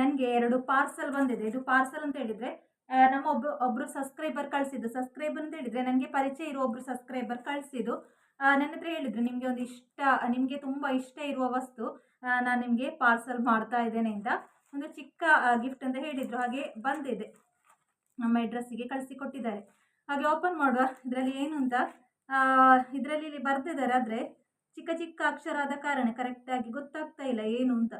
ನನಗೆ ಎರಡು ಪಾರ್ಸಲ್ ಬಂದಿದೆ. ಇದು ಪಾರ್ಸಲ್ ಅಂತ ಹೇಳಿದರೆ ನಮ್ಮ ಒಬ್ಬ ಒಬ್ಬರು ಸಬ್ಸ್ಕ್ರೈಬರ್ ಕಳಿಸಿದ್ದು. ಸಬ್ಸ್ಕ್ರೈಬರ್ ಅಂತ ಹೇಳಿದರೆ ನನಗೆ ಪರಿಚಯ ಇರೋ ಒಬ್ಬರು ಸಬ್ಸ್ಕ್ರೈಬರ್ ಕಳಿಸಿದ್ದು. ನನ್ನ ಹತ್ರ ಹೇಳಿದರು, ನಿಮಗೆ ಒಂದು ಇಷ್ಟ, ನಿಮಗೆ ತುಂಬ ಇಷ್ಟ ಇರುವ ವಸ್ತು ನಾನು ನಿಮಗೆ ಪಾರ್ಸಲ್ ಮಾಡ್ತಾ ಇದ್ದೇನೆ ಅಂತ ಒಂದು ಚಿಕ್ಕ ಗಿಫ್ಟ್ ಅಂತ ಹೇಳಿದರು. ಹಾಗೆ ಬಂದಿದೆ. ನಮ್ಮ ಅಡ್ರೆಸ್ಸಿಗೆ ಕಳಿಸಿ ಕೊಟ್ಟಿದ್ದಾರೆ ಹಾಗೆ ಓಪನ್ ಮಾಡುವ. ಇದರಲ್ಲಿ ಏನು ಅಂತ ಇದರಲ್ಲಿ ಇಲ್ಲಿ ಬರ್ತಿದ್ದಾರೆ. ಆದರೆ ಚಿಕ್ಕ ಚಿಕ್ಕ ಅಕ್ಷರ ಆದ ಕಾರಣ ಕರೆಕ್ಟಾಗಿ ಗೊತ್ತಾಗ್ತಾ ಇಲ್ಲ ಏನು ಅಂತ.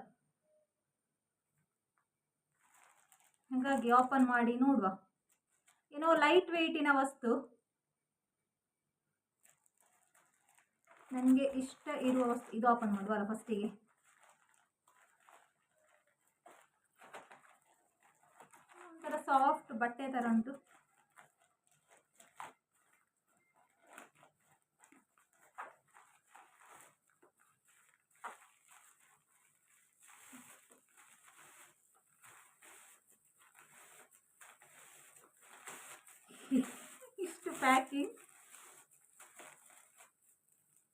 ಹಾಗಾಗಿ ಓಪನ್ ಮಾಡಿ ನೋಡುವ. ಏನೋ ಲೈಟ್ ವೆಯ್ಟಿನ ವಸ್ತು. ನನಗೆ ಇಷ್ಟ ಇರುವ ವಸ್ತು, ಇದು ಓಪನ್ ಮಾಡುವಲ್ಲ ಫಸ್ಟಿಗೆ ಒಂಥರ ಸಾಫ್ಟ್ ಬಟ್ಟೆ ಥರ ಉಂಟು ಇಷ್ಟು ಪ್ಯಾಕಿಂಗ್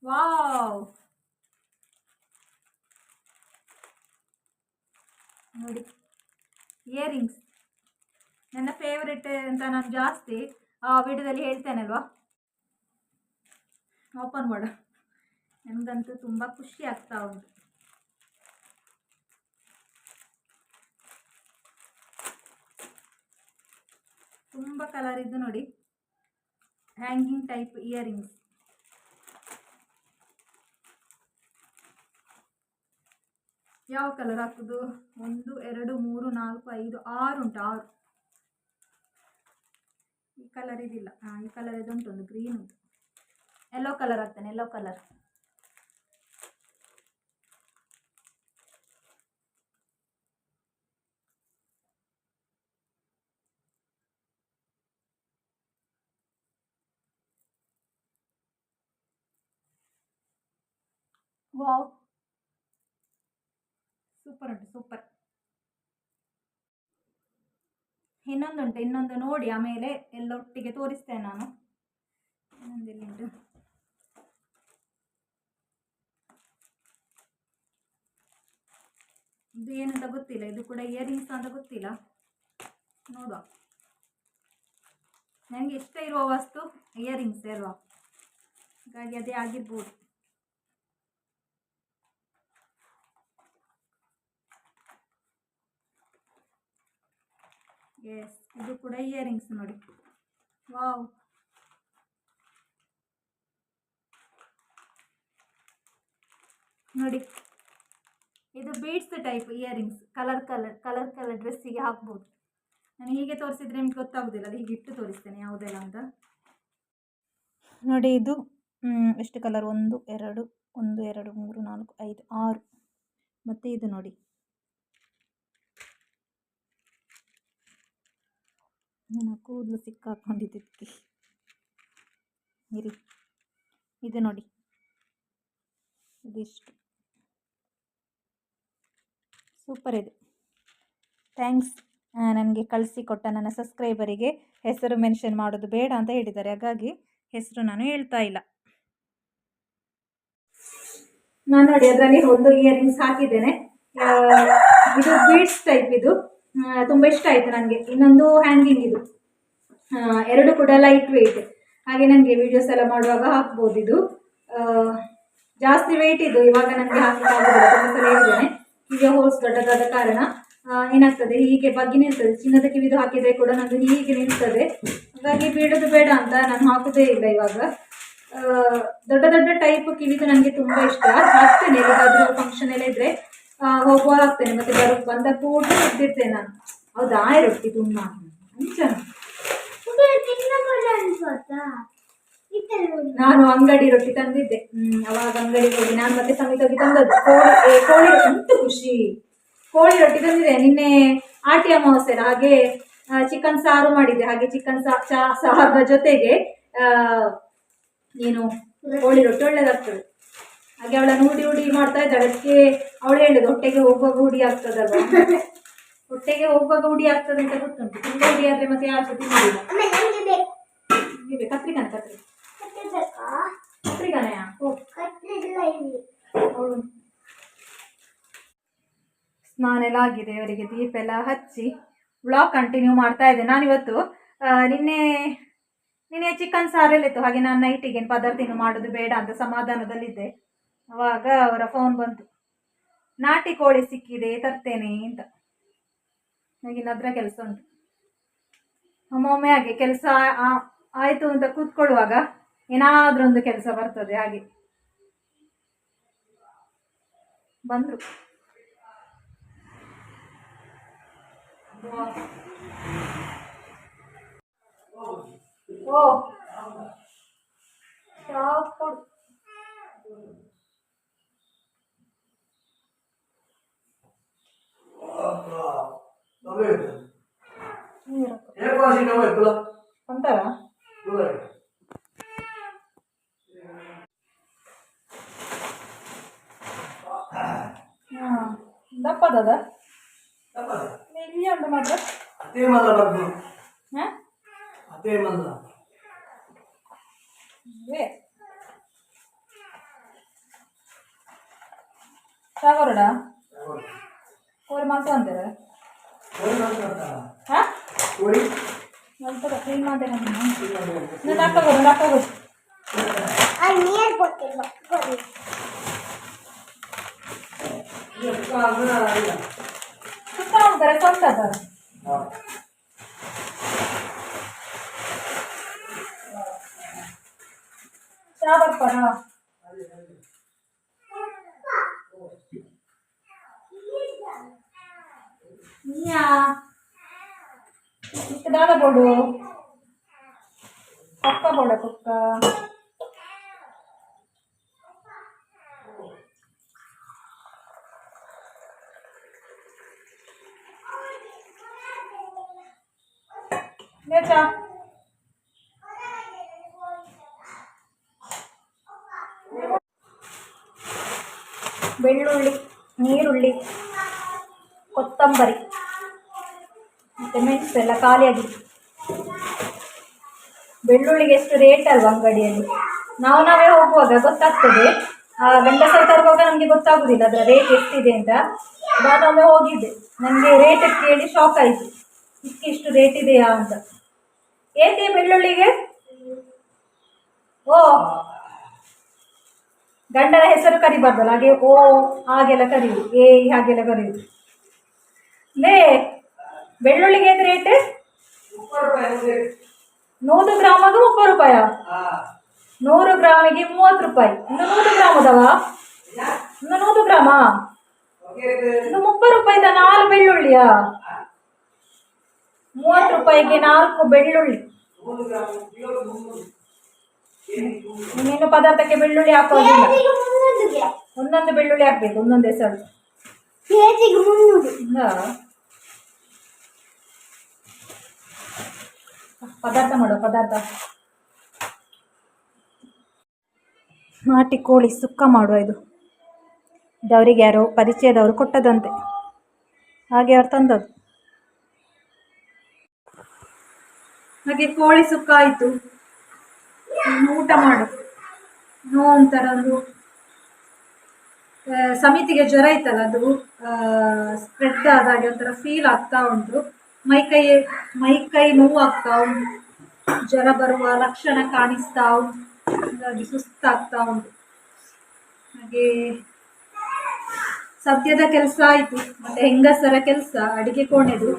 ವಾವ್. ನೋಡಿ ಇಯರಿಂಗ್ಸ್ ನನ್ನ ಫೇವ್ರೆಟ್ ಅಂತ ನಾನು ಜಾಸ್ತಿ ಆ ವಿಡಿಯೋದಲ್ಲಿ ಹೇಳ್ತೇನಲ್ವಾ? ಓಪನ್ ಮಾಡ. ನನಗಂತೂ ತುಂಬ ಖುಷಿ ಆಗ್ತಾ ಉಂಟು. ತುಂಬ ಕಲರ್ ಇದು ನೋಡಿ ಹ್ಯಾಂಗಿಂಗ್ ಟೈಪ್ ಇಯರಿಂಗ್ಸ್ ಯಾವ ಕಲರ್ ಹಾಕುದು? ಒಂದು, ಎರಡು, ಮೂರು, ನಾಲ್ಕು, ಐದು, ಆರು ಉಂಟು? ಆರು. ಈ ಕಲರ್ ಇದಿಲ್ಲ. ಹಾಂ, ಈ ಕಲರ್ ಇದುಂಟು, ಒಂದು ಗ್ರೀನ್ ಉಂಟು. ಎಲ್ಲೋ ಕಲರ್ ಹಾಕ್ತೇನೆ ಎಲ್ಲೋ ಕಲರ್ ವಾವ್ ಸೂಪರ್ ಉಂಟು ಸೂಪರ್ ಇನ್ನೊಂದುಂಟು, ಇನ್ನೊಂದು ನೋಡಿ, ಆಮೇಲೆ ಎಲ್ಲ ಒಟ್ಟಿಗೆ ತೋರಿಸ್ತೇನೆ ನಾನು. ಇನ್ನೊಂದು ಎಲ್ಲಿಂಟು ಇದು ಏನಂತ ಗೊತ್ತಿಲ್ಲ, ಇದು ಕೂಡ ಇಯರಿಂಗ್ಸ್ ಅಂತ ಗೊತ್ತಿಲ್ಲ. ನೋಡುವ. ನನಗೆ ಇಷ್ಟ ಇರುವ ವಸ್ತು ಇಯರಿಂಗ್ಸ್ ಅಲ್ವಾ ಹಾಗಾಗಿ ಅದೇ ಆಗಿರ್ಬೋದು. ಎಸ್ ಇದು ಕೂಡ ಇಯರಿಂಗ್ಸ್ ನೋಡಿ. ವಾವ್ ನೋಡಿ, ಇದು beads type earrings colour colour colour colour ಡ್ರೆಸ್ಸಿಗೆ ಹಾಕ್ಬೋದು. ನಾನು ಹೀಗೆ ತೋರಿಸಿದ್ರೆ ನಿಮ್ಗೆ ಗೊತ್ತಾಗೋದಿಲ್ಲ, ಅದು ಹೀಗೆ ಇಟ್ಟು ತೋರಿಸ್ತೇನೆ ಯಾವುದೆಲ್ಲ ಅಂತ. ನೋಡಿ ಇದು ಎಷ್ಟು ಕಲರ್ ಒಂದು, ಎರಡು ಒಂದು, ಎರಡು, ಮೂರು, ನಾಲ್ಕು, ಐದು, ಆರು. ಮತ್ತು ಇದು ನೋಡಿ. ನನ್ನ ಕೂದಲು ಸಿಕ್ಕಾಕೊಂಡಿದ್ದಕ್ಕೆ. ಇರಿ, ಇದು ನೋಡಿ. ಇದಿಷ್ಟು. ಸೂಪರ್ ಇದೆ. ಥ್ಯಾಂಕ್ಸ್ ನನಗೆ ಕಳಿಸಿಕೊಟ್ಟ ನನ್ನ ಸಬ್ಸ್ಕ್ರೈಬರಿಗೆ ಹೆಸರು ಮೆನ್ಷನ್ ಮಾಡೋದು ಬೇಡ ಅಂತ ಹೇಳಿದ್ದಾರೆ. ಹಾಗಾಗಿ ಹೆಸರು ನಾನು ಹೇಳ್ತಾ ಇಲ್ಲ. ನಾನು ನೋಡಿ ಅದರಲ್ಲಿ ಒಂದು ಇಯರಿಂಗ್ಸ್ ಹಾಕಿದ್ದೇನೆ. ಇದು ಬೀಡ್ಸ್ ಟೈಪ್ ಇದು. ತುಂಬ ಇಷ್ಟ ಆಯಿತು ನನಗೆ. ಇನ್ನೊಂದು ಹ್ಯಾಂಗಿಂಗ್ ಇದು. ಎರಡು ಕೂಡ ಲೈಟ್ ವೆಯ್ಟ್ ಹಾಗೆ ನನಗೆ ವಿಡಿಯೋಸ್ ಎಲ್ಲ ಮಾಡುವಾಗ ಹಾಕ್ಬೋದು ಇದು. ಜಾಸ್ತಿ ವೆಯ್ಟ್ ಇದು. ಇವಾಗ ನನಗೆ ಹೇಳಿದ್ದೇನೆ. ಕಿವಿಯ ಹೋಲ್ಸ್ ದೊಡ್ಡದಾದ ಕಾರಣ ಏನಾಗ್ತದೆ? ಹೀಗೆ ಬಗ್ಗಿ ನಿಲ್ತದೆ. ಚಿನ್ನದ ಕಿವಿದು ಹಾಕಿದರೆ ಕೂಡ ನನ್ನದು ಹೀಗೆ ನಿಲ್ತದೆ. ಹಾಗಾಗಿ ಬೀಳೋದು ಬೇಡ ಅಂತ ನಾನು ಹಾಕೋದೇ ಇಲ್ಲ ಇವಾಗ. ದೊಡ್ಡ ದೊಡ್ಡ ಟೈಪ್ ಕಿವಿದು ನನಗೆ ತುಂಬ ಇಷ್ಟ. ಹಾಕ್ತೇನೆ. ಯಾವುದಾದ್ರೂ ಫಂಕ್ಷನ್ ಎಲ್ಲ ಇದ್ರೆ ಆ, ಹೋಗುವಾಗ ಮತ್ತೆ ಬರೋ ಬಂದ ಕೂಡಲೇ ಎದ್ದಿರ್ತೇನೆ ನಾನು. ಹೌದಾ? ರೊಟ್ಟಿ ತುಂಬ. ನಾನು ಅಂಗಡಿ ರೊಟ್ಟಿ ತಂದಿದ್ದೆ. ಹ್ಮ್ ಅವಾಗ ಅಂಗಡಿಗೆ ಹೋಗಿ ನಾನು ಮತ್ತೆ ಸಮೇತ ಹೋಗಿ ತಂದದ್ದು. ಕೋಳಿ ಕೋಳಿ ಅಂತ ಖುಷಿ. ಕೋಳಿ ರೊಟ್ಟಿ ತಂದಿದೆ. ನಿನ್ನೆ ಆಟಿ ಅಮಾವಾಸ್ಯೆ ಹಾಗೆ ಚಿಕನ್ ಸಾರು ಮಾಡಿದ್ದೆ. ಹಾಗೆ ಚಿಕನ್ ಸಾರ ಜೊತೆಗೆ ಆ, ಏನು ಕೋಳಿ ರೊಟ್ಟಿ ಒಳ್ಳೇದಾಗ್ತದೆ. ಹಾಗೆ ಅವಳ ನೂಡಿ ಉಡಿ ಮಾಡ್ತಾ ಇದ್ದಾಳೆ. ಅದಕ್ಕೆ ಅವಳು ಹೇಳಿದ ಹೊಟ್ಟೆಗೆ ಹೋಗುವಾಗ ಹುಡಿ ಆಗ್ತದಲ್ಲ ಹೊಟ್ಟೆಗೆ ಹೋಗುವಾಗ ಹುಡಿ ಆಗ್ತದೆ ಅಂತ ಗೊತ್ತುಂಟು. ತುಂಬ ಹುಡಿ ಆದ್ರೆ ಮತ್ತೆ ಯಾರು ಸತಿ ಮಾಡಿಲ್ಲ ಇದೆ ಕತ್ರಿಕಾನೆ ಕತ್ರಿ. ಅವಳು. ಸ್ನಾನ ಎಲ್ಲ ಆಗಿದೆ ಅವರಿಗೆ ದೀಪ ಎಲ್ಲ ಹಚ್ಚಿ. ವ್ಲಾಗ್ ಕಂಟಿನ್ಯೂ ಮಾಡ್ತಾ ಇದ್ದೆ. ನಾನಿವತ್ತು ನಿನ್ನೆ ನಿನ್ನೆ ಚಿಕನ್ ಸಾರೆಲ್ಲಿತ್ತು ಹಾಗೆ ನಾನು ನೈಟಿಗೆ ಪದಾರ್ಥ ಏನು ಮಾಡೋದು ಬೇಡ ಅಂತ ಸಮಾಧಾನದಲ್ಲಿದ್ದೆ. ಅವಾಗ ಅವರ ಫೋನ್ ಬಂತು. ನಾಟಿ ಕೋಳಿ ಸಿಕ್ಕಿದೆ, ತರ್ತೇನೆ ಅಂತ. ಅದ್ರ ಕೆಲಸ ಉಂಟು. ಒಮ್ಮೊಮ್ಮೆ ಹಾಗೆ ಕೆಲಸ ಆಯಿತು ಅಂತ ಕೂತ್ಕೊಳ್ಳುವಾಗ ಏನಾದ್ರೂ ಒಂದು ಕೆಲಸ ಬರ್ತದೆ, ಹಾಗೆ. ಬಂದರು. ಓ, ಶಾಪ್ ಕೊಡು ನೀರು ಅಂತಾರ అంటారా ದಪ್ಪದದ ಇಲ್ಲಿ. ಉಂಟು ಮಾತ್ರ ಅದೇ ಮಲ್ಲ ಅದೇ. ಮಲ್ಲ ಕೋರಿ ಮಾತ್ರ ಅಂತಾರೆ ಕೋಳಿ ಮಾಡ್ತಾರ ಹಾಂ? ಕೋಳಿ? ನಂತರ ಕ್ಲೀನ್ ಮಾಡ್ತೇನೆ ನಾನು. ಹಾಕೋದು ಹಾಕೋದು ಇದು ಅಂದ್ರೆ ಇಲ್ಲ ಸುತ್ತ ಅಂತಾರೆ ಸ್ವಂತದ ಹಾ. ಚಾ ಬರ್ತಾರ? ನೀಯಾ ಇಕ್ಕದಾದ ಬೋಡು ಕುಕ್ಕ ಬೋಡ ಕುಕ್ಕ લે ચા ಬೆಳ್ಳುಳ್ಳಿ ನೀರುಳ್ಳಿ ಕೊತ್ತಂಬರಿ ಮೆಣಸು ಎಲ್ಲ ಖಾಲಿಯಾಗಿತ್ತು ಬೆಳ್ಳುಳ್ಳಿಗೆ ಎಷ್ಟು ರೇಟ್ ಅಲ್ವಾ ಅಂಗಡಿಯಲ್ಲಿ? ನಾವು ನಾವೇ ಹೋಗುವಾಗ ಗೊತ್ತಾಗ್ತದೆ. ಆ ಗಂಡಸರು ತರುವಾಗ ನಮಗೆ ಗೊತ್ತಾಗುದಿಲ್ಲ ಅದರ ರೇಟ್ ಎಷ್ಟಿದೆ ಅಂತ. ನಾನೊಮ್ಮೆ ಹೋಗಿದ್ದೆ ನನಗೆ ರೇಟ್ ಕೇಳಿ ಶಾಕ್ ಆಯಿತು. ಇಷ್ಟಿಷ್ಟು ರೇಟ್ ಇದೆಯಾ ಅಂತ. ಏಕೆ ಬೆಳ್ಳುಳ್ಳಿಗೆ? ಓ, ಗಂಡನ ಹೆಸರು ಕರಿಬಾರ್ದಲ್ಲ, ಹಾಗೆ ಓ, ಹಾಗೆಲ್ಲ ಕರೀವಿ ಏ ಹಾಗೆಲ್ಲ ಕರೀದು ಲೇ ಬೆಳ್ಳುಳ್ಳಿಗೆ ಏನು ರೇಟ್ ರೂಪಾಯಿ. ನೂರು ಗ್ರಾಮದು ಮುಪ್ಪತ್ತು ರೂಪಾಯ. ನೂರು ಗ್ರಾಮಿಗೆ ಮೂವತ್ತು ರೂಪಾಯಿ. ಇನ್ನು ನೂರು ಗ್ರಾಮ್ ಅದಾವ? ಇನ್ನು ನೂರು ಗ್ರಾಮ? ಇನ್ನು ಮುಪ್ಪತ್ತು ರೂಪಾಯಿದ ನಾಲ್ಕು ಬೆಳ್ಳುಳ್ಳಿಯ? ಮೂವತ್ತು ರೂಪಾಯಿಗೆ ನಾಲ್ಕು ಬೆಳ್ಳುಳ್ಳಿ. ಇನ್ನೇನು ಪದಾರ್ಥಕ್ಕೆ ಬೆಳ್ಳುಳ್ಳಿ ಹಾಕೋದಿಲ್ಲ. ಒಂದೊಂದು ಬೆಳ್ಳುಳ್ಳಿ ಹಾಕ್ಬೇಕು ಒಂದೊಂದು ಹೆಸರು. ಪದಾರ್ಥ ಮಾಡುವ ಪದಾರ್ಥ. ನಾಟಿ ಕೋಳಿ ಸುಕ್ಕ ಮಾಡುವ ಇದು. ಇದವರಿಗೆ ಯಾರೋ ಪರಿಚಯದವರು ಕೊಟ್ಟದಂತೆ. ಹಾಗೆ ಅವ್ರು ತಂದದ್ದು. ಹಾಗೆ ಕೋಳಿ ಸುಕ್ಕ ಆಯಿತು. ಊಟ ಮಾಡು. ನೋ ಒಂಥರ ಒಂದು ಸಮಿತಿಗೆ ಜ್ವರ ಇತ್ತಲ್ಲ, ಅದು ಸ್ಪ್ರೆಡ್ ಆದಾಗೆ ಒಂಥರ ಫೀಲ್ ಆಗ್ತಾ ಉಂಟು. ಮೈಕೈ ಮೈಕೈ ಮೈ ಕೈ ಉಂಟು ಜ್ವರ ಬರುವ ಲಕ್ಷಣ ಕಾಣಿಸ್ತಾ ಹಾಗಾಗಿ ಸುಸ್ತಾಗ್ತಾ ಉಂಟು. ಹಾಗೆ ಸದ್ಯದ ಕೆಲಸ ಆಯಿತು, ಮತ್ತೆ ಹೆಂಗಸರ ಕೆಲಸ, ಅಡಿಗೆ ಕೋಣೆದು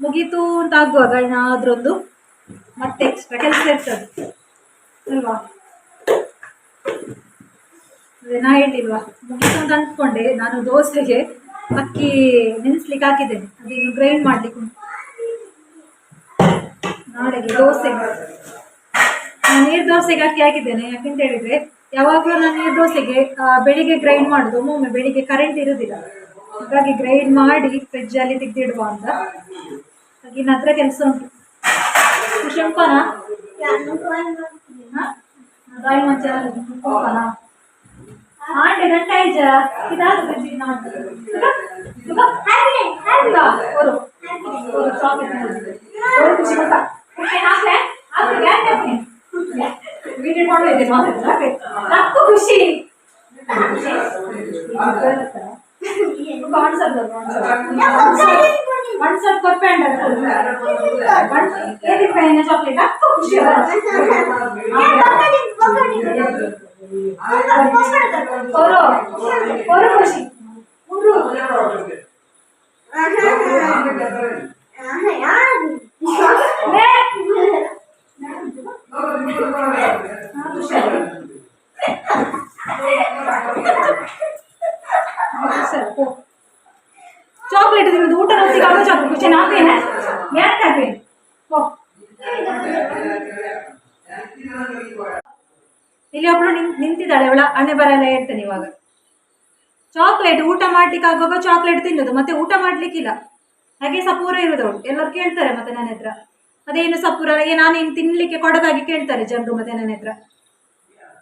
ಮುಗೀತು ಅಂತ ಆಗುವಾಗ ಏನಾದ್ರೊಂದು ಮತ್ತೆ ಎಕ್ಸ್ಟ್ರಾ ಕೆಲಸ ಇರ್ತದೆ, ಅಲ್ವಾ? ನಾ ಹೇಳಿಲ್ವಾ? ಮುಗೀತು ಅಂತ ಅಂದ್ಕೊಂಡೆ, ನಾನು ದೋಸೆಗೆ ಅಕ್ಕಿ ನೆನೆಸ್ಲಿಕ್ಕೆ ಹಾಕಿದ್ದೇನೆ ಅದೇನು ಗ್ರೈಂಡ್ ಮಾಡ್ಲಿಕ್ಕೆ ಉಂಟು ನಾಳೆಗೆ ದೋಸೆಗೆ ನಾನು ನೀರು ದೋಸೆಗೆ ಅಕ್ಕಿ ಹಾಕಿದ್ದೇನೆ, ಯಾಕೆಂತ ಹೇಳಿದ್ರೆ ಯಾವಾಗಲೂ ನಾನು ನೀರು ದೋಸೆಗೆ ಬೆಳಿಗ್ಗೆ ಗ್ರೈಂಡ್ ಮಾಡೋದು, ಒಮ್ಮೊಮ್ಮೆ ಬೆಳಿಗ್ಗೆ ಕರೆಂಟ್ ಇರೋದಿಲ್ಲ. ಹಾಗಾಗಿ ಗ್ರೈಂಡ್ ಮಾಡಿ ಫ್ರಿಜ್ಜಲ್ಲಿ ತೆಗೆದಿಡುವ ಅಂತ. ಹಾಗೆ ನನ್ನ ಕೆಲಸ ಉಂಟು. ಕುಶಂಪನ ಡ್ರಾಯಿಂಗ್ ಮಂಚ ಕುಂಪನ ಆಂಡೆ ಗಂಟ ವಿಡಿಯೋ ಮಾಡಿದೆ ಮಾತಾಡ್ತಾರೆ ನಕ್ಕು ಖುಷಿ ಕಾಣಿಸೋದು ಒಣಸದ್ ಕೊಪ್ಪೆ ಅಂಡ ಏದಿ ಪೈನ ಚಾಕ್ಲೇಟ್ ಅಪ್ಪ ಖುಷಿ ಕೊರೋ ಕೊರೋ ಖುಷಿ ಲೇ ಹಾ, ಖುಷಿ ಆಯ್ತು. ಚಾಕ್ಲೇಟ್ ತಿನ್ನೋದು ಊಟ ಆಗೋ ಚಾಕ್ಲೇಟ್ ಖುಷಿ ಯಾಕೆ ಓ ಇಲ್ಲಿ ಒಬ್ಳು ನಿಂತಿದ್ದಾಳೆ, ಅವಳ ಹಣೆ ಬರಲ್ಲ ಹೇಳ್ತೇನೆ ಇವಾಗ. ಚಾಕ್ಲೇಟ್ ಊಟ ಮಾಡ್ಲಿಕ್ಕೆ ಆಗುವಾಗ ಚಾಕ್ಲೇಟ್ ತಿನ್ನೋದು, ಮತ್ತೆ ಊಟ ಮಾಡ್ಲಿಕ್ಕಿಲ್ಲ. ಹಾಗೆ ಸಪೂರ ಇರೋದು ಎಲ್ಲರೂ ಕೇಳ್ತಾರೆ ಮತ್ತೆ ನನ್ನ ಹತ್ರ. ಅದೇನು ಸಪೂರ? ಏ ನಾನೇನು ತಿನ್ಲಿಕ್ಕೆ ಕೊಡೋದಾಗಿ ಕೇಳ್ತಾರೆ ಜನರು ಮತ್ತೆ ನನ್ನ ಹತ್ರ.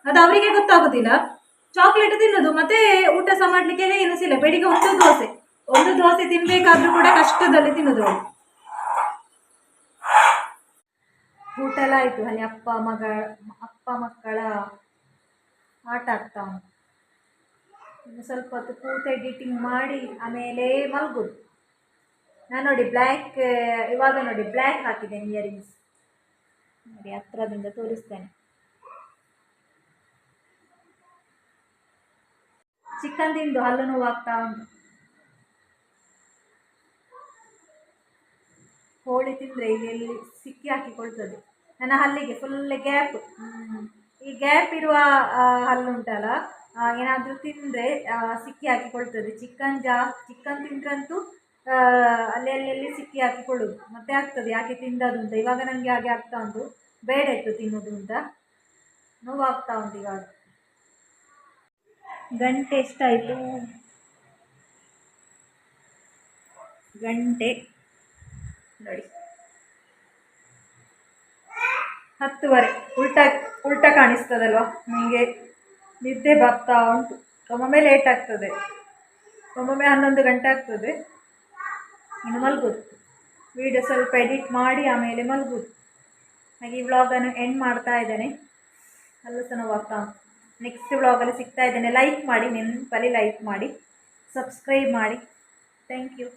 ಅದು ಅವರಿಗೆ ಗೊತ್ತಾಗೋದಿಲ್ಲ. ಚಾಕ್ಲೇಟ್ ತಿನ್ನೋದು, ಮತ್ತೆ ಊಟ ಸಹ ಮಾಡಲಿಕ್ಕೆ ಏನು ಸಿಲ್ಲ. ಬೆಳಿಗ್ಗೆ ಒಂದು ದೋಸೆ. ಒಂದು ದೋಸೆ ತಿನ್ಬೇಕಾದ್ರೂ ಕೂಡ ಕಷ್ಟದಲ್ಲಿ ತಿನ್ನೋದು ಊಟ ಎಲ್ಲ ಆಯಿತು. ಅಲ್ಲಿ ಅಪ್ಪ, ಮಗ, ಅಪ್ಪ ಮಕ್ಕಳ ಆಟ ಆಗ್ತಾ ಉಂಟು. ಇನ್ನು ಸ್ವಲ್ಪ ಹೊತ್ತು ಕೂತು ಎಡಿಟಿಂಗ್ ಮಾಡಿ, ಆಮೇಲೆ ಮಲಗೋದು. ನಾನು ನೋಡಿ ಬ್ಲ್ಯಾಕ್ ಇವಾಗ ನೋಡಿ ಬ್ಲ್ಯಾಕ್ ಹಾಕಿದ್ದೇನೆ ಇಯರಿಂಗ್ಸ್ ನೋಡಿ, ಹತ್ರದಿಂದ ತೋರಿಸ್ತೇನೆ. ಚಿಕನ್ ತಿಂದು ಹಲ್ಲು ನೋವಾಗ್ತಾ ಉಂಟು. ಕೋಳಿ ತಿಂದರೆ ಇಲ್ಲಿ ಇಲ್ಲಿ ಸಿಕ್ಕಿ ಹಾಕಿಕೊಳ್ತದೆ. ನನ್ನ ಹಲ್ಲಿಗೆ ಫುಲ್ ಗ್ಯಾಪ್ ಈ ಗ್ಯಾಪ್ ಇರುವ ಹಲ್ಲು ಉಂಟಲ್ಲ ಏನಾದರೂ ತಿಂದರೆ ಸಿಕ್ಕಿ ಹಾಕಿಕೊಳ್ತದೆ. ಚಿಕನ್ ಜಾ ಚಿಕನ್ ತಿಂದ್ರಂತೂ ಅಲ್ಲಿ ಅಲ್ಲಿ ಅಲ್ಲೆಲ್ಲಿ ಸಿಕ್ಕಿ ಹಾಕಿಕೊಳ್ಳೋದು. ಮತ್ತೆ ಆಗ್ತದೆ, ಯಾಕೆ ತಿಂದದು ಅಂತ. ಇವಾಗ ನನಗೆ ಹಾಗೆ ಆಗ್ತಾ ಉಂಟು. ಬೇಡ ಇತ್ತು ತಿನ್ನೋದು ಅಂತ. ನೋವಾಗ್ತಾ ಉಂಟು ಇವಾಗ ಗಂಟೆ ಎಷ್ಟಾಯಿತು? ಗಂಟೆ, ನೋಡಿ. ಹತ್ತುವರೆ. ಉಲ್ಟಾ ಉಲ್ಟಾ ಕಾಣಿಸ್ತದಲ್ವ? ನಿಮಗೆ ನಿದ್ದೆ ಬರ್ತಾ ಉಂಟು. ಒಮ್ಮೊಮ್ಮೆ ಲೇಟ್ ಆಗ್ತದೆ. ಒಮ್ಮೊಮ್ಮೆ ಹನ್ನೊಂದು ಗಂಟೆ ಆಗ್ತದೆ. ಇನ್ನು ಮಲಗೋದು. ವಿಡಿಯೋ ಸ್ವಲ್ಪ ಎಡಿಟ್ ಮಾಡಿ ಆಮೇಲೆ ಮಲಗೋದು. ಹಾಗೆ ಈ ವ್ಲಾಗನ್ನು ಎಂಡ್ ಮಾಡ್ತಾ ಇದ್ದೇನೆ. ಅಲ್ಲೂ ಸಹ ಉಂಟು ನೆಕ್ಸ್ಟ್ ವ್ಲಾಗಲ್ಲಿ ಸಿಗ್ತಾ ಇದ್ದೇನೆ. ಲೈಕ್ ಮಾಡಿ ನೆನಪಲ್ಲಿ ಲೈಕ್ ಮಾಡಿ ಸಬ್ಸ್ಕ್ರೈಬ್ ಮಾಡಿ. Thank you